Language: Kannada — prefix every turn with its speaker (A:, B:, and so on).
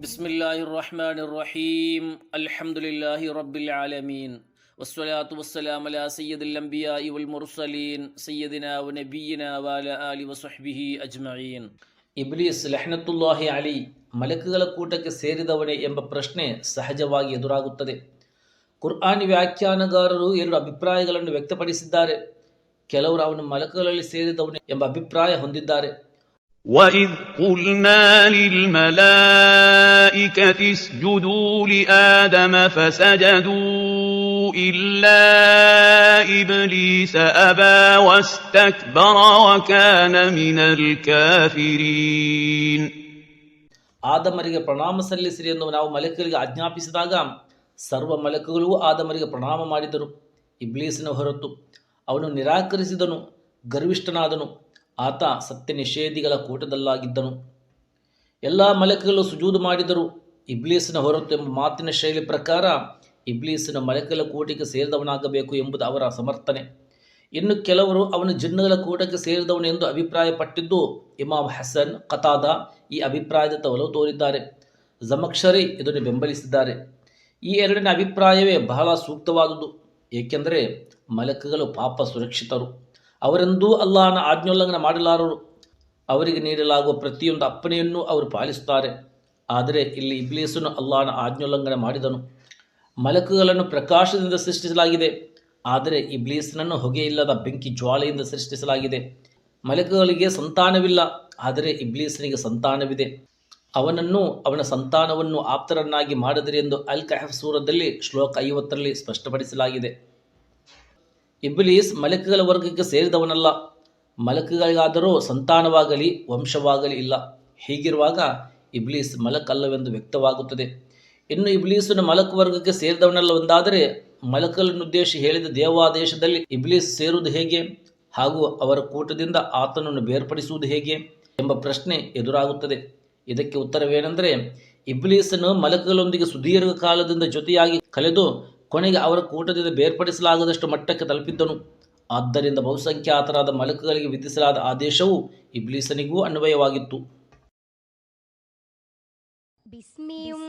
A: بسم الله الرحمن الرحيم الحمد لله رب العالمين والصلاة والسلام على سيد الأنبياء والمرسلين سيدنا ونبينا وعلى آله وصحبه أجمعين ಇಬ್ಲೀಸ್ ಲಹ್ನತುಲ್ಲಾಹಿ ಅಲಿ ಮಲಕುಗಳ ಕೂಟಕ್ಕೆ ಸೇರಿದವನೇ ಎಂಬ ಪ್ರಶ್ನೆ ಸಹಜವಾಗಿ ಎದುರಾಗುತ್ತದೆ ಕುರ್ಆನ್ ವ್ಯಾಖ್ಯಾನಗಾರರು ಎರಡು ಅಭಿಪ್ರಾಯಗಳನ್ನು ವ್ಯಕ್ತಪಡಿಸಿದ್ದಾರೆ ಕೆಲವರು ಅವನು ಮಲಕುಗಳಲ್ಲಿ ಸೇರಿದವನು ಎಂಬ ಅಭಿಪ್ರಾಯ ಹೊಂದಿದ್ದಾರೆ
B: وإذ قلنا للملائكة اسجدوا لآدم فسجدوا إلا إبليس أبى واستكبر وكان من الكافرين
A: ಆದಮರಿಗೆ ಪ್ರಣಾಮ ಸಲ್ಲಿಸಿರಿ ಎಂದು ನಾವು ಮಲಕರಿಗೆ ಆಜ್ಞಾಪಿಸಿದಾಗ ಸರ್ವ ಮಲಕುಗಳೂ ಆದಮರಿಗೆ ಪ್ರಣಾಮ ಮಾಡಿದರು ಇಬ್ಲೀಸಿನ ಹೊರತು ಅವನು ನಿರಾಕರಿಸಿದನು, ಗರ್ವಿಷ್ಠನಾದನು. ಆತ ಸತ್ಯ ನಿಷೇಧಿಗಳ ಕೂಟದಲ್ಲಾಗಿದ್ದನು. ಎಲ್ಲ ಮಲಕಗಳು ಸುಜೂದು ಮಾಡಿದರು. ಇಬ್ಲೀಸಿನ ಹೊರತು ಎಂಬ ಮಾತಿನ ಶೈಲಿ ಪ್ರಕಾರ ಇಬ್ಲೀಸಿನ ಮಲಕಗಳ ಕೂಟಕ್ಕೆ ಸೇರಿದವನಾಗಬೇಕು ಎಂಬುದು ಅವರ ಸಮರ್ಥನೆ. ಇನ್ನು ಕೆಲವರು ಅವನು ಜಿನ್ನುಗಳ ಕೂಟಕ್ಕೆ ಸೇರಿದವನು ಎಂದು ಅಭಿಪ್ರಾಯಪಟ್ಟಿದ್ದು ಇಮಾಮ್ ಹಸನ್, ಕತಾದ ಈ ಅಭಿಪ್ರಾಯದ ತವಲು ತೋರಿದ್ದಾರೆ. ಜಮಕ್ಷರಿ ಇದನ್ನು ಬೆಂಬಲಿಸಿದ್ದಾರೆ. ಈ ಎರಡನೇ ಅಭಿಪ್ರಾಯವೇ ಬಹಳ ಸೂಕ್ತವಾದುದು. ಏಕೆಂದರೆ ಮಲಕುಗಳು ಪಾಪ ಸುರಕ್ಷಿತರು. ಅವರೆಂದೂ ಅಲ್ಲಾಹನ ಆಜ್ಞೋಲ್ಲಂಘನ ಮಾಡಲಾರರು. ಅವರಿಗೆ ನೀಡಲಾಗುವ ಪ್ರತಿಯೊಂದು ಅಪ್ಪಣೆಯನ್ನು ಅವರು ಪಾಲಿಸುತ್ತಾರೆ. ಆದರೆ ಇಲ್ಲಿ ಇಬ್ಲೀಸನು ಅಲ್ಲಾಹನ ಆಜ್ಞೋಲ್ಲಂಘನ ಮಾಡಿದನು. ಮಲಕುಗಳನ್ನು ಪ್ರಕಾಶದಿಂದ ಸೃಷ್ಟಿಸಲಾಗಿದೆ. ಆದರೆ ಇಬ್ಲೀಸನನ್ನು ಹೊಗೆಯಿಲ್ಲದ ಬೆಂಕಿ ಜ್ವಾಲೆಯಿಂದ ಸೃಷ್ಟಿಸಲಾಗಿದೆ. ಮಲಕುಗಳಿಗೆ ಸಂತಾನವಿಲ್ಲ. ಆದರೆ ಇಬ್ಲೀಸನಿಗೆ ಸಂತಾನವಿದೆ. ಅವನನ್ನು, ಅವನ ಸಂತಾನವನ್ನು ಆಪ್ತರನ್ನಾಗಿ ಮಾಡಿದರೆ ಎಂದು ಅಲ್ ಕಹಫ್ ಸೂರದಲ್ಲಿ, ಶ್ಲೋಕ ಐವತ್ತರಲ್ಲಿ ಸ್ಪಷ್ಟಪಡಿಸಲಾಗಿದೆ. ಇಬ್ಲೀಸ್ ಮಲಕುಗಳ ವರ್ಗಕ್ಕೆ ಸೇರಿದವನಲ್ಲ. ಮಲಕುಗಳಿಗಾದರೂ ಸಂತಾನವಾಗಲಿ, ವಂಶವಾಗಲಿ ಇಲ್ಲ. ಹೀಗಿರುವಾಗ ಇಬ್ಲೀಸ್ ಮಲಕಲ್ಲವೆಂದು ವ್ಯಕ್ತವಾಗುತ್ತದೆ. ಇನ್ನು ಇಬ್ಲೀಸನ ಮಲಕ ವರ್ಗಕ್ಕೆ ಸೇರಿದವನಲ್ಲ ಒಂದಾದರೆ ಮಲಕಲನ್ನುದ್ದೇಶಿ ಹೇಳಿದ ದೇವಾದೇಶದಲ್ಲಿ ಇಬ್ಲೀಸ್ ಸೇರುವುದು ಹೇಗೆ? ಹಾಗೂ ಅವರ ಕೂಟದಿಂದ ಆತನನ್ನು ಬೇರ್ಪಡಿಸುವುದು ಹೇಗೆ? ಎಂಬ ಪ್ರಶ್ನೆ ಎದುರಾಗುತ್ತದೆ. ಇದಕ್ಕೆ ಉತ್ತರವೇನೆಂದರೆ ಇಬ್ಲೀಸನ್ನು ಮಲಕಗಳೊಂದಿಗೆ ಸುದೀರ್ಘ ಕಾಲದಿಂದ ಜೊತೆಯಾಗಿ ಕಲೆದು ಕೊನೆಗೆ ಅವರ ಕೂಟದಿಂದ ಬೇರ್ಪಡಿಸಲಾಗದಷ್ಟು ಮಟ್ಟಕ್ಕೆ ತಲುಪಿದ್ದನು. ಆದ್ದರಿಂದ ಬಹುಸಂಖ್ಯಾತರಾದ ಮಲಕಗಳಿಗೆ ವಿಧಿಸಲಾದ ಆದೇಶವು ಇಬ್ಲೀಸನಿಗೂ ಅನ್ವಯವಾಗಿತ್ತು.
C: ಬಿಸ್ಮಿಯುಂ